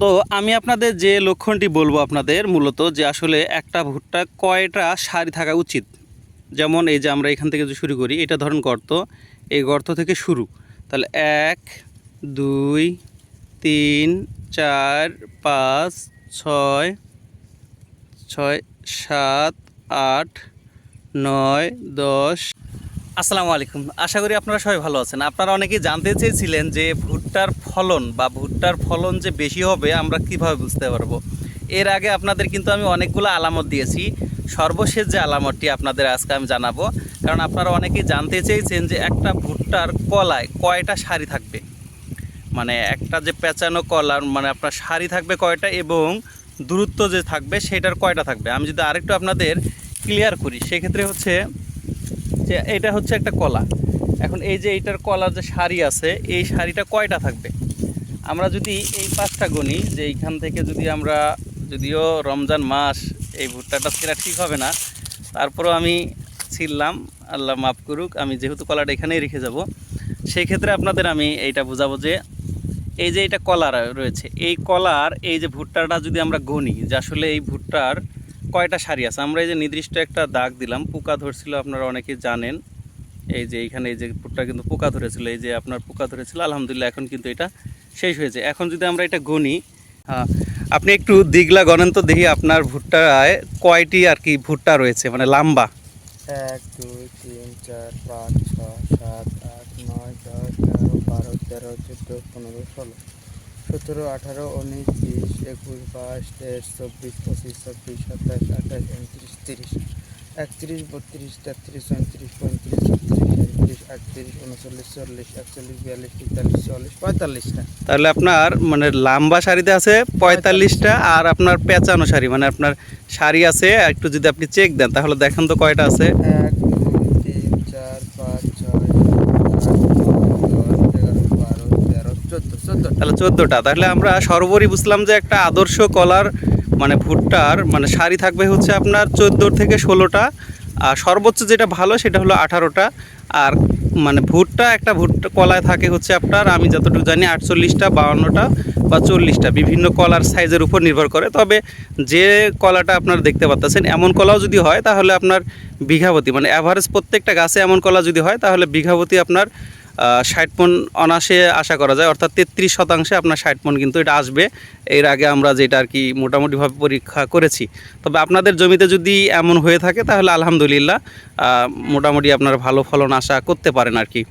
তো আমি আপনাদের যে লক্ষণটি বলব আপনাদের মূলত যে আসলে একটা ভুট্টা কয়টা সারি থাকা উচিত? যেমন এই যে আমরা এখান থেকে যে শুরু করি, এটা ধরেন গর্ত। এই গর্ত থেকে শুরু। তাহলে এক, দুই, তিন, চার, পাঁচ, ছয় ছয়, সাত, আট, নয়, দশ আসসালামু আলাইকুম। আশা করি আপনারা সবাই ভালো আছেন। আপনারা অনেকেই জানতে চেয়েছিলেন যে ভুট্টার ফলন বা ভুট্টার ফলন যে বেশি হবে আমরা কীভাবে বুঝতে পারব। এর আগে আপনাদের কিন্তু আমি অনেকগুলো আলামত দিয়েছি। সর্বশেষ যে আলামতটি আপনাদের আজকে আমি জানাব, কারণ আপনারা অনেকেই জানতে চেয়েছেন যে একটা ভুট্টার কলায় কয়টা সারি থাকবে। মানে একটা যে পেঁচানো কলার মানে আপনার সারি থাকবে কয়টা এবং দূরত্ব যে থাকবে সেটার কয়টা থাকবে? আমি যদি আরেকটু আপনাদের ক্লিয়ার করি, সেক্ষেত্রে হচ্ছে যে এটা হচ্ছে একটা কলা। এখন এই যে এইটার কলার যে শাড়ি আছে, এই শাড়িটা কয়টা থাকবে? আমরা যদি এই পাঁচটা গণি যে এইখান থেকে যদি আমরা, যদিও রমজান মাস, এই ভুট্টাটা ছেঁড়া ঠিক হবে না, তারপরেও আমি ছিললাম আল্লাহ মাফ করুক, আমি যেহেতু কলাটা এখানেই রেখে যাব সেই ক্ষেত্রে আপনাদের আমি এইটা বোঝাবো যে, এই যে এটা কলার রয়েছে, এই কলার, এই যে ভুট্টাটা যদি আমরা গণি যে আসলে এই ভুট্টার কয়টা শাড়ি আছে? আমরা এই যে নির্দিষ্ট একটা দাগ দিলাম পোকা ধরছিল আপনারা অনেকে জানেন। এই যে এইখানে এই যে ভুট্টা কিন্তু পোকা ধরেছিল এই যে আপনার পোকা ধরেছিল আলহামদুলিল্লাহ এখন কিন্তু এটা শেষ হয়েছে। এখন যদি আমরা এটা হ্যাঁ, আপনি একটু দিগলা গণেন তো দেখি আপনার ভুট্টায় কয়টি আর কি ভুট্টা রয়েছে মানে লম্বা? এক দুই তিন চার পাঁচ ছয় সাত আট নয় দশ এগারো বারো তেরো চোদ্দ পনেরো ষোলো। সতেরো আঠারো উনিশ বিশ একুশ বাইশ তেইশ চব্বিশ পঁচিশ ছাব্বিশ সাতাশ আঠাশ উনত্রিশ তিরিশ একত্রিশ বত্রিশ তেত্রিশ উনত্রিশ পঁয়ত্রিশ ছত্রিশ সাঁত্রিশ আটত্রিশ উনচল্লিশ চল্লিশ একচল্লিশ বিয়াল্লিশ তেতাল্লিশ চল্লিশ পঁয়তাল্লিশটা। তাহলে আপনার মানে লম্বা শাড়িতে আছে পঁয়তাল্লিশটা আর আপনার পেঁচানো শাড়ি মানে আপনার শাড়ি আছে একটু যদি আপনি চেক দেন তাহলে দেখেন তো কয়টা আছে। এক দুই তিন চার পাঁচ ছয় সাত আট নয় দশ এগারো বারো তেরো চোদ্দ চোদ্দ তাহলে চোদ্দোটা। তাহলে আমরা সর্বোপরি বুঝলাম যে একটা আদর্শ কলার মানে ভুট্টার মানে শাড়ি থাকবে হচ্ছে আপনার চোদ্দোর থেকে ষোলোটা। আর সর্বোচ্চ যেটা ভালো সেটা হলো আঠারোটা। আর মানে ভুট্টা একটা ভুট্টা কলায় থাকে হচ্ছে আপনার, আমি যতটুকু জানি, আটচল্লিশটা, বাউন্নটা বা চল্লিশটা। বিভিন্ন কলার সাইজের উপর নির্ভর করে। তবে যে কলাটা আপনার দেখতে পাচ্ছেন এমন কলাও যদি হয় তাহলে আপনার বিঘাপতি মানে অ্যাভারেজ প্রত্যেকটা গাছে এমন কলা যদি হয় তাহলে বিঘাপতি আপনার ষাট মন অনাসে আশা করা যায়, অর্থাৎ তেত্রিশ শতাংশে আপনার ষাট মন কিন্তু এটা আসবে। এর আগে আমরা যেটা আর কি মোটামুটিভাবে পরীক্ষা করেছি। তবে আপনাদের জমিতে যদি এমন হয়ে থাকে, তাহলে আলহামদুলিল্লাহ মোটামুটি আপনার ভালো ফলন আশা করতে পারেন আর কি।